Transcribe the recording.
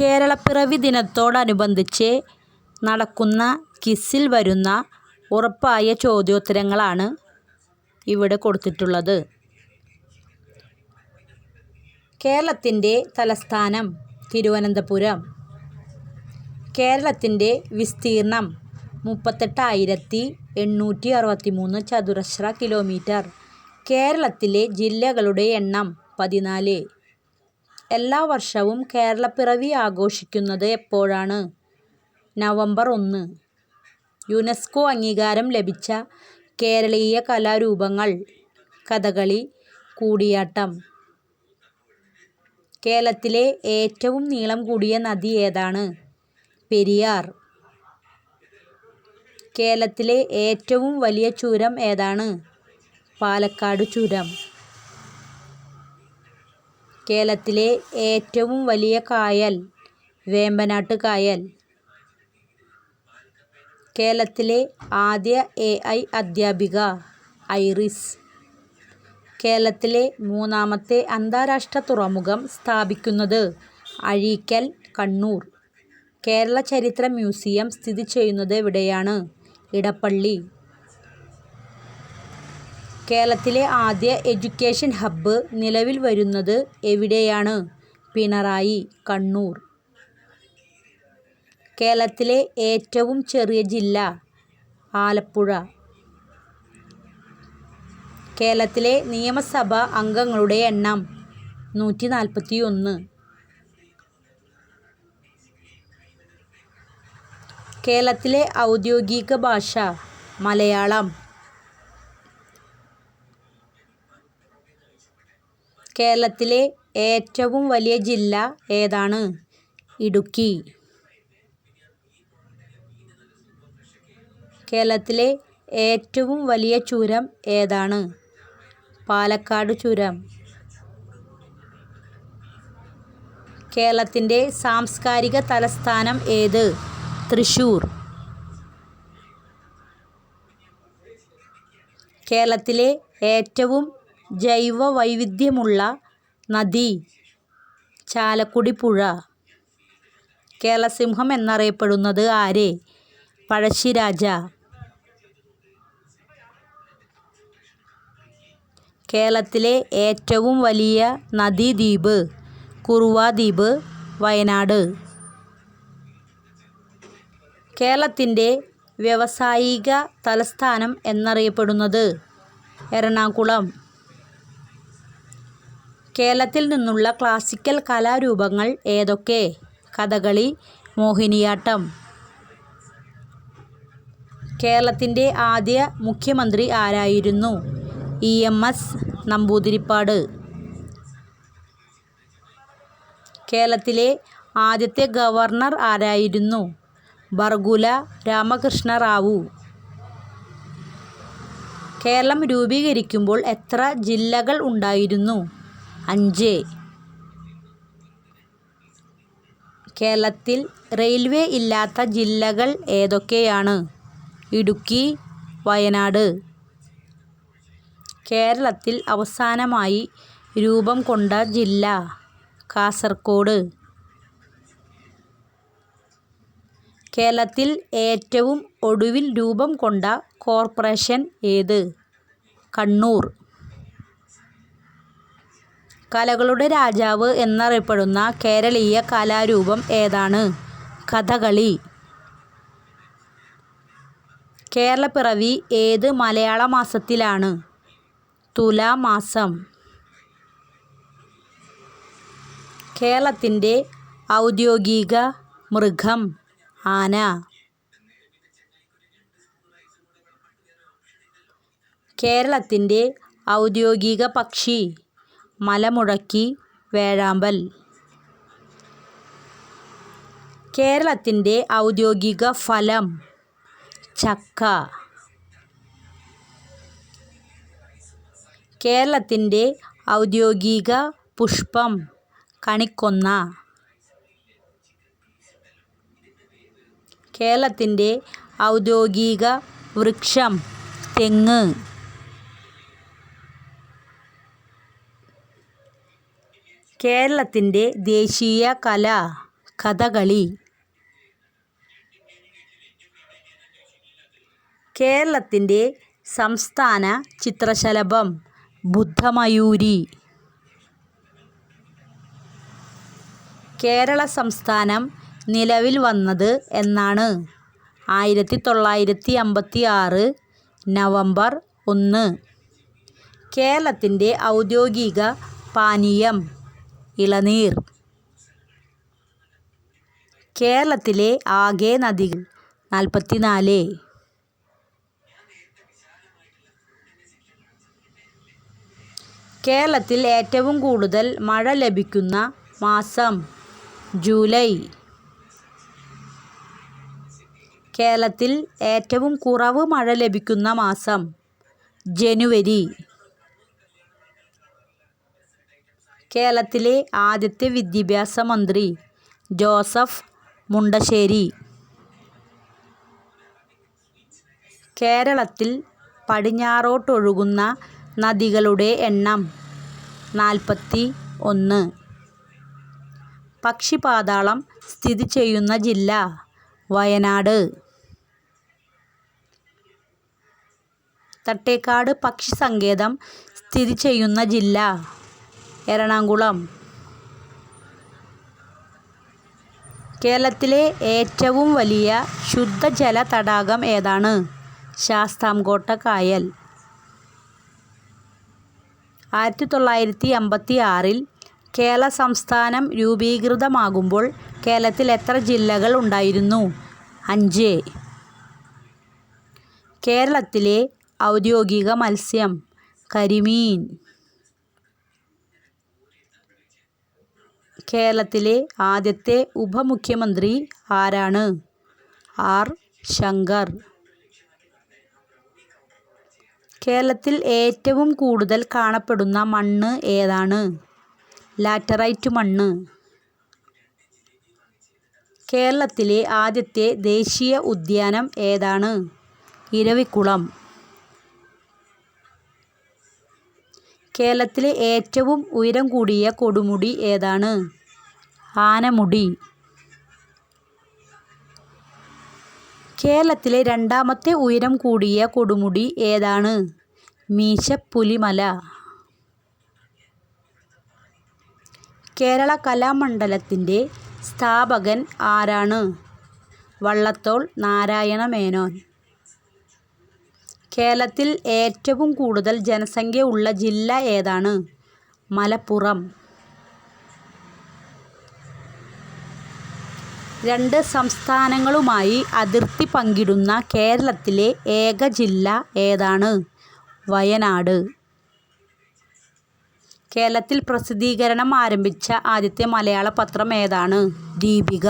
കേരളപ്പിറവി ദിനത്തോടനുബന്ധിച്ച് നടക്കുന്ന ക്വിസിൽ വരുന്ന ഉറപ്പായ ചോദ്യോത്തരങ്ങളാണ് ഇവിടെ കൊടുത്തിട്ടുള്ളത്. കേരളത്തിന്റെ തലസ്ഥാനം തിരുവനന്തപുരം. കേരളത്തിന്റെ വിസ്തീർണം മുപ്പത്തെട്ടായിരത്തി എണ്ണൂറ്റി അറുപത്തി മൂന്ന് ചതുരശ്ര കിലോമീറ്റർ. കേരളത്തിലെ ജില്ലകളുടെ എണ്ണം പതിനാല്. എല്ലാ വർഷവും കേരളപ്പിറവി ആഘോഷിക്കുന്നത് എപ്പോഴാണ്? നവംബർ ഒന്ന്. യുനെസ്കോ അംഗീകാരം ലഭിച്ച കേരളീയ കലാരൂപങ്ങൾ കഥകളി കൂടിയാട്ടം. കേരളത്തിലെ ഏറ്റവും നീളം കൂടിയ നദി ഏതാണ്? പെരിയാർ. കേരളത്തിലെ ഏറ്റവും വലിയ ചുരം ഏതാണ്? പാലക്കാട് ചുരം. കേരളത്തിലെ ഏറ്റവും വലിയ കായൽ വേമ്പനാട്ട് കായൽ. കേരളത്തിലെ ആദ്യ എ ഐ അധ്യാപിക ഐറിസ്. കേരളത്തിലെ മൂന്നാമത്തെ അന്താരാഷ്ട്ര തുറമുഖം സ്ഥാപിക്കുന്നത് അഴീക്കൽ കണ്ണൂർ. കേരള ചരിത്ര മ്യൂസിയം സ്ഥിതി ചെയ്യുന്നത് എവിടെയാണ്? ഇടപ്പള്ളി. കേരളത്തിലെ ആദ്യ എഡ്യൂക്കേഷൻ ഹബ്ബ് നിലവിൽ വരുന്നത് എവിടെയാണ്? പിണറായി കണ്ണൂർ. കേരളത്തിലെ ഏറ്റവും ചെറിയ ജില്ല ആലപ്പുഴ. കേരളത്തിലെ നിയമസഭാ അംഗങ്ങളുടെ എണ്ണം നൂറ്റി നാൽപ്പത്തി ഒന്ന് കേരളത്തിലെ ഔദ്യോഗിക ഭാഷ മലയാളം. കേരളത്തിലെ ഏറ്റവും വലിയ ജില്ല ഏതാണ്? ഇടുക്കി. കേരളത്തിലെ ഏറ്റവും വലിയ ചുരം ഏതാണ്? പാലക്കാട് ചുരം. കേരളത്തിന്റെ സാംസ്കാരിക തലസ്ഥാനം ഏത്? തൃശ്ശൂർ. കേരളത്തിലെ ഏറ്റവും ജൈവ വൈവിധ്യമുള്ള നദി ചാലക്കുടി പുഴ. കേരളസിംഹം എന്നറിയപ്പെടുന്നത് ആരെ? പഴശ്ശിരാജ. കേരളത്തിലെ ഏറ്റവും വലിയ നദീദ്വീപ് കുറുവ ദ്വീപ് വയനാട്. കേരളത്തിന്റെ വ്യവസായിക തലസ്ഥാനം എന്നറിയപ്പെടുന്നത് എറണാകുളം. കേരളത്തിൽ നിന്നുള്ള ക്ലാസിക്കൽ കലാരൂപങ്ങൾ ഏതൊക്കെ? കഥകളി മോഹിനിയാട്ടം. കേരളത്തിന്റെ ആദ്യ മുഖ്യമന്ത്രി ആരായിരുന്നു? ഇ. എം. എസ്. നമ്പൂതിരിപ്പാട്. കേരളത്തിലെ ആദ്യത്തെ ഗവർണർ ആരായിരുന്നു? ബർഗുല രാമകൃഷ്ണ റാവു. കേരളം രൂപീകരിക്കുമ്പോൾ എത്ര ജില്ലകൾ ഉണ്ടായിരുന്നു? അഞ്ച്. കേരളത്തിൽ റെയിൽവേ ഇല്ലാത്ത ജില്ലകൾ ഏതൊക്കെയാണ്? ഇടുക്കി വയനാട്. കേരളത്തിൽ അവസാനമായി രൂപം കൊണ്ട ജില്ല കാസർഗോഡ് കേരളത്തിൽ ഏറ്റവും ഒടുവിൽ രൂപം കൊണ്ട കോർപ്പറേഷൻ ഏത്? കണ്ണൂർ. കലകളുടെ രാജാവ് എന്നറിയപ്പെടുന്ന കേരളീയ കലാരൂപം ഏതാണ്? കഥകളി. കേരളപ്പിറവി ഏത് മലയാള മാസത്തിലാണ്? തുലാമാസം. കേരളത്തിന്റെ ഔദ്യോഗിക മൃഗം ആന. കേരളത്തിന്റെ ഔദ്യോഗിക പക്ഷി. മലമുഴക്കി വേഴാമ്പൽ. കേരളത്തിന്റെ ഔദ്യോഗിക ഫലം ചക്ക. കേരളത്തിന്റെ ഔദ്യോഗിക പുഷ്പം കണിക്കൊന്ന. കേരളത്തിന്റെ ഔദ്യോഗിക വൃക്ഷം തെങ്ങ്. കേരളത്തിന്റെ ദേശീയ കല കഥകളി. കേരളത്തിന്റെ സംസ്ഥാന ചിത്രശലഭം ബുദ്ധമയൂരി. കേരള സംസ്ഥാനം നിലവിൽ വന്നത് എന്നാണ്. ആയിരത്തി തൊള്ളായിരത്തി അമ്പത്തി ആറ് നവംബർ ഒന്ന്. കേരളത്തിന്റെ ഔദ്യോഗിക പാനീയം. ഇളനീർ. കേരളത്തിലെ ആകെ നദികൾ നാൽപ്പത്തി നാല് കേരളത്തിൽ ഏറ്റവും കൂടുതൽ മഴ ലഭിക്കുന്ന മാസം ജൂലൈ. കേരളത്തിൽ ഏറ്റവും കുറവ് മഴ ലഭിക്കുന്ന മാസം ജനുവരി. കേരളത്തിലെ ആദ്യത്തെ വിദ്യാഭ്യാസ മന്ത്രി ജോസഫ് മുണ്ടശ്ശേരി. കേരളത്തിൽ പടിഞ്ഞാറോട്ടൊഴുകുന്ന നദികളുടെ എണ്ണം നാൽപ്പത്തി ഒന്ന് പക്ഷിപാതാളം സ്ഥിതി ചെയ്യുന്ന ജില്ല വയനാട്. തട്ടേക്കാട് പക്ഷി സങ്കേതം സ്ഥിതി ചെയ്യുന്ന ജില്ല എറണാകുളം. കേരളത്തിലെ ഏറ്റവും വലിയ ശുദ്ധജല തടാകം ഏതാണ്? ശാസ്താംകോട്ട കായൽ. ആയിരത്തി തൊള്ളായിരത്തി അമ്പത്തി ആറിൽ കേരള സംസ്ഥാനം രൂപീകൃതമാകുമ്പോൾ കേരളത്തിൽ എത്ര ജില്ലകൾ ഉണ്ടായിരുന്നു? അഞ്ച്. കേരളത്തിലെ ഔദ്യോഗിക മത്സ്യം കരിമീൻ. കേരളത്തിലെ ആദ്യത്തെ ഉപമുഖ്യമന്ത്രി ആരാണ്? ആർ. ശങ്കർ. കേരളത്തിൽ ഏറ്റവും കൂടുതൽ കാണപ്പെടുന്ന മണ്ണ് ഏതാണ്? ലാറ്ററൈറ്റ് മണ്ണ്. കേരളത്തിലെ ആദ്യത്തെ ദേശീയ ഉദ്യാനം ഏതാണ്? ഇരവിക്കുളം കേരളത്തിലെ ഏറ്റവും ഉയരം കൂടിയ കൊടുമുടി ഏതാണ്? ആനമുടി. കേരളത്തിലെ രണ്ടാമത്തെ ഉയരം കൂടിയ കൊടുമുടി ഏതാണ്? മീശപ്പുലിമല. കേരള കലാമണ്ഡലത്തിന്റെ സ്ഥാപകൻ ആരാണ്? വള്ളത്തോൾ നാരായണ മേനോൻ. കേരളത്തിൽ ഏറ്റവും കൂടുതൽ ജനസംഖ്യ ഉള്ള ജില്ല ഏതാണ്? മലപ്പുറം. രണ്ട് സംസ്ഥാനങ്ങളുമായി അതിർത്തി പങ്കിടുന്ന കേരളത്തിലെ ഏക ജില്ല ഏതാണ്? വയനാട്. കേരളത്തിൽ പ്രസിദ്ധീകരണം ആരംഭിച്ച ആദ്യത്തെ മലയാള പത്രം ഏതാണ്? ദീപിക.